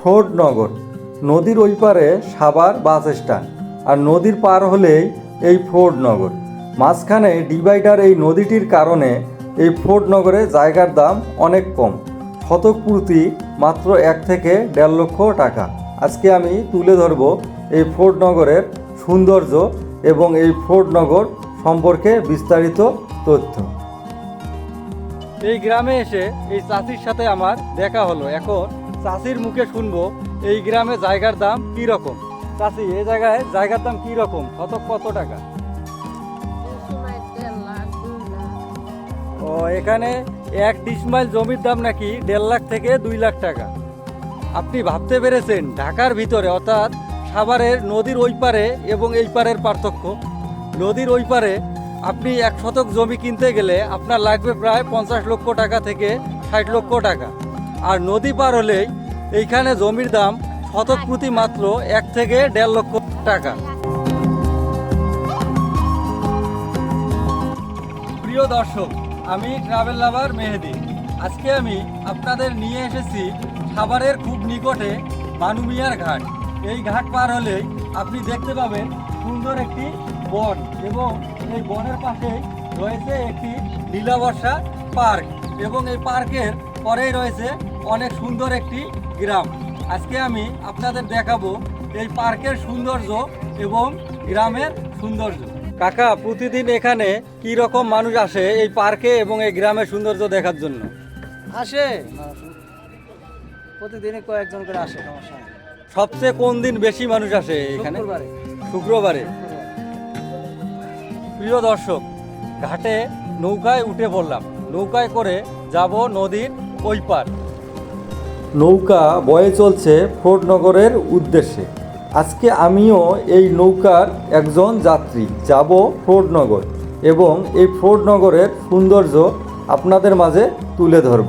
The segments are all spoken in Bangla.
ফ্রোডনগর নদীর ওই পারে সাবার বাস স্ট্যান্ড, আর নদীর পার হলেই এই ফ্রোডনগর মাঝখানে ডিভাইডার এই নদীটির কারণে এই ফ্রোডনগরে জায়গার দাম অনেক কম। শতক মাত্র এক থেকে দেড় লক্ষ টাকা। আজকে আমি তুলে ধরব এই ফোর্ডনগরের সৌন্দর্য এবং এই ফোর্ডনগর সম্পর্কে বিস্তারিত তথ্য। এই গ্রামে এসে এই চাষির সাথে আমার দেখা হলো। এখন চাষির মুখে শুনব, এই গ্রামে জায়গার দাম কি রকম? চাষি, এই জায়গায় জায়গার দাম কি রকম? শতক কত টাকা? ও, এখানে এক ডিসমাইল জমির দাম নাকি দেড় লাখ থেকে দুই লাখ টাকা। আপনি ভাবতে পেরেছেন ঢাকার ভিতরে, অর্থাৎ সাভারের নদীর ওই পারে এবং এই পারের পার্থক্য? নদীর ওই পারে আপনি এক শতক জমি কিনতে গেলে আপনার লাগবে প্রায় পঞ্চাশ লক্ষ টাকা থেকে ষাট লক্ষ টাকা। আর নদী পার হলেই এইখানে জমির দাম শতক প্রতি মাত্র এক থেকে দেড় লক্ষ টাকা। প্রিয় দর্শক, আমি ট্রাভেল লাভার মেহেদি। আজকে আমি আপনাদের নিয়ে এসেছি সাভারের খুব নিকটে মানুমিয়ার ঘাট। এই ঘাট পার হলেই আপনি দেখতে পাবেন সুন্দর একটি বন এবং এই বনের পাশেই রয়েছে একটি নীলাবর্ষা পার্ক এবং এই পার্কের পরেই রয়েছে অনেক সুন্দর একটি গ্রাম। আজকে আমি আপনাদের দেখাবো এই পার্কের সৌন্দর্য এবং গ্রামের সৌন্দর্য। কাকা প্রতিদিন এখানে কি রকম মানুষ আসে এই পার্কে এবং এই গ্রামের সৌন্দর্য দেখার জন্য? আসে। প্রতিদিনই কয়েকজন করে আসে সমস্যা সবচেয়ে কোন দিন বেশি মানুষ আসে এখানে? শুক্রবারে। শুক্রবারে। প্রিয় দর্শক ঘাটে নৌকায় উঠে পড়লাম। নৌকায় করে যাব নদীর ওই পার। নৌকা বয়ে চলছে ফোর্টনগরের উদ্দেশ্যে। আজকে আমিও এই নৌকার একজন যাত্রী যাব ফোর্টনগর এবং এই ফোর্টনগরের সৌন্দর্য আপনাদের মাঝে তুলে ধরব।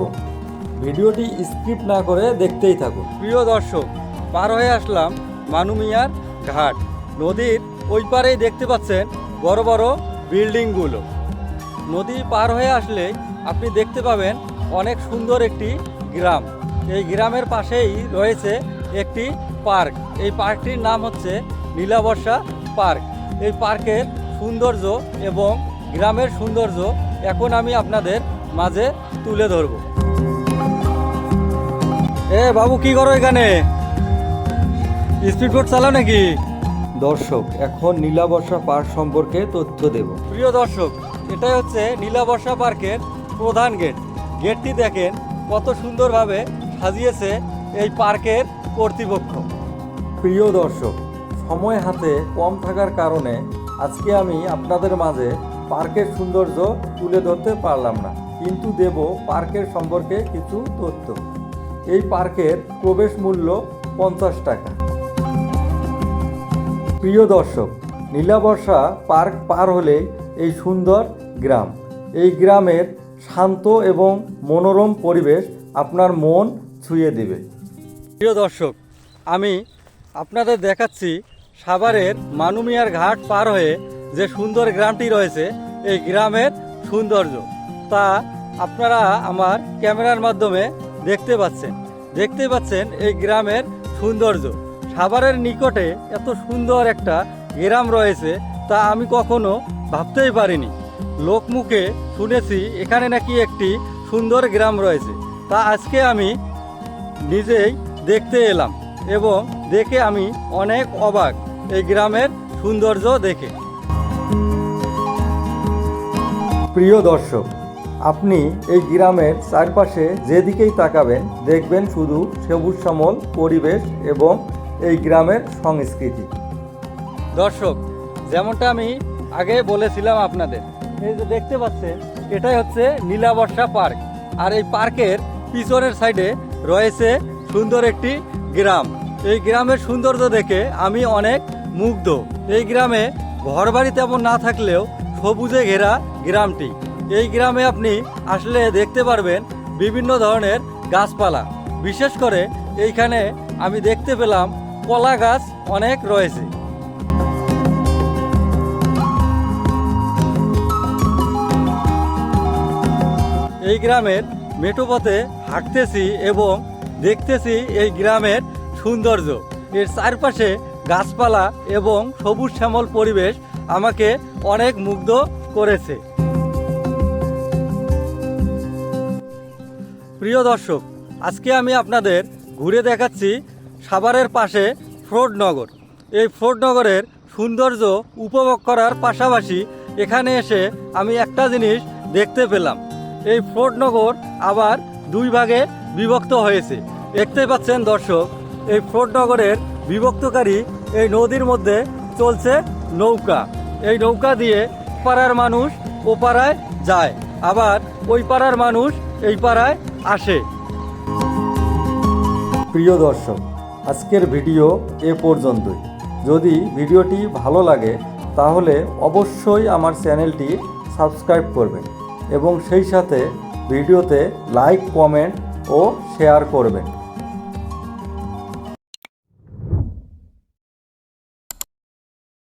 ভিডিওটি স্ক্রিপ্ট না করে দেখতেই থাকুন। প্রিয় দর্শক, পার হয়ে আসলাম মানুমিয়ার ঘাট। নদীর ওই পারেই দেখতে পাচ্ছেন বড় বড় বিল্ডিংগুলো। নদী পার হয়ে আসলে আপনি দেখতে পাবেন অনেক সুন্দর একটি গ্রাম। এই গ্রামের পাশেই রয়েছে একটি পার্ক। এই পার্কটির নাম হচ্ছে নীলাবর্ষা পার্ক। এই পার্কের সৌন্দর্য এবং গ্রামের সৌন্দর্য এখন আমি আপনাদের মাঝে তুলে ধরব। এ বাবু কি করো এখানে? স্পিড বোট চালাও নাকি? দর্শক এখন নীলাবর্ষা পার্ক সম্পর্কে তথ্য দেব। প্রিয় দর্শক এটাই হচ্ছে নীলাবর্ষা পার্কের প্রধান গেট। গেটটি দেখেন কত সুন্দরভাবে সাজিয়েছে এই পার্কের কর্তৃপক্ষ। প্রিয় দর্শক, সময় হাতে কম থাকার কারণে আজকে আমি আপনাদের মাঝে পার্কের সৌন্দর্য তুলে ধরতে পারলাম না, কিন্তু দেব পার্কের সম্পর্কে কিছু তথ্য। এই পার্কের প্রবেশ মূল্য পঞ্চাশ টাকা। প্রিয় দর্শক, নীলাবর্ষা পার্ক পার হলে এই সুন্দর গ্রাম। এই গ্রামের শান্ত এবং মনোরম পরিবেশ আপনার মন ছুঁয়ে দেবে। প্রিয় দর্শক, আমি আপনাদের দেখাচ্ছি সাভারের মানুমিয়ার ঘাট পার হয়ে যে সুন্দর গ্রামটি রয়েছে, এই গ্রামের সৌন্দর্য। তা আপনারা আমার ক্যামেরার মাধ্যমে দেখতে পাচ্ছেন। দেখতে পাচ্ছেন এই গ্রামের সৌন্দর্য। সাভারের নিকটে এত সুন্দর একটা গ্রাম রয়েছে, তা আমি কখনো ভাবতেই পারিনি। লোকমুখে শুনেছি এখানে নাকি একটি সুন্দর গ্রাম রয়েছে। তা আজকে আমি নিজেই দেখতে এলাম এবং দেখে আমি অনেক অবাক এই গ্রামের সৌন্দর্য দেখে। প্রিয় দর্শক, আপনি এই গ্রামের চারপাশে যেদিকেই তাকাবেন, দেখবেন শুধু সবুজ শ্যামল পরিবেশ এবং এই গ্রামের সংস্কৃতি। দর্শক, যেমনটা আমি আগে বলেছিলাম আপনাদের, এই যে দেখতে পাচ্ছেন, এটাই হচ্ছে নীলাবর্ষা পার্ক। আর এই পার্কের পিছনের সাইডে রয়েছে সুন্দর একটি গ্রাম। এই গ্রামের সৌন্দর্য দেখে আমি অনেক মুগ্ধ। এই গ্রামে ঘরবাড়ি তেমন না থাকলেও সবুজে ঘেরা গ্রামটি। এই গ্রামে আপনি আসলে দেখতে পারবেন বিভিন্ন ধরনের গাছপালা। বিশেষ করে এইখানে আমি দেখতে পেলাম কলা গাছ অনেক রয়েছে। এই গ্রামের মেঠো পথে হাঁটতেছি এবং দেখতেছি এই গ্রামের সৌন্দর্য। এর চারপাশে গাছপালা এবং সবুজ শ্যামল পরিবেশ আমাকে অনেক মুগ্ধ করেছে। প্রিয় দর্শক, আজকে আমি আপনাদের ঘুরে দেখাচ্ছি সাভারের পাশে ফ্রোডনগর এই ফ্রোডনগরের সৌন্দর্য উপভোগ করার পাশাপাশি এখানে এসে আমি একটা জিনিস দেখতে পেলাম। এই ফোর্টনগর আবার দুই ভাগে বিভক্ত হয়েছে। দেখতে পাচ্ছেন দর্শক, এই ফোর্টনগরের বিভক্তকারী এই নদীর মধ্যে চলছে নৌকা। এই নৌকা দিয়ে পাড়ার মানুষ ও পাড়ায় যায়, আবার ওই পাড়ার মানুষ এই পাড়ায় আসে। প্রিয় দর্শক, আজকের ভিডিও এ পর্যন্তই। যদি ভিডিওটি ভালো লাগে, তাহলে অবশ্যই আমার চ্যানেলটি সাবস্ক্রাইব করবেন। এবং সেই সাথে ভিডিওতে লাইক কমেন্ট ও শেয়ার করবেন।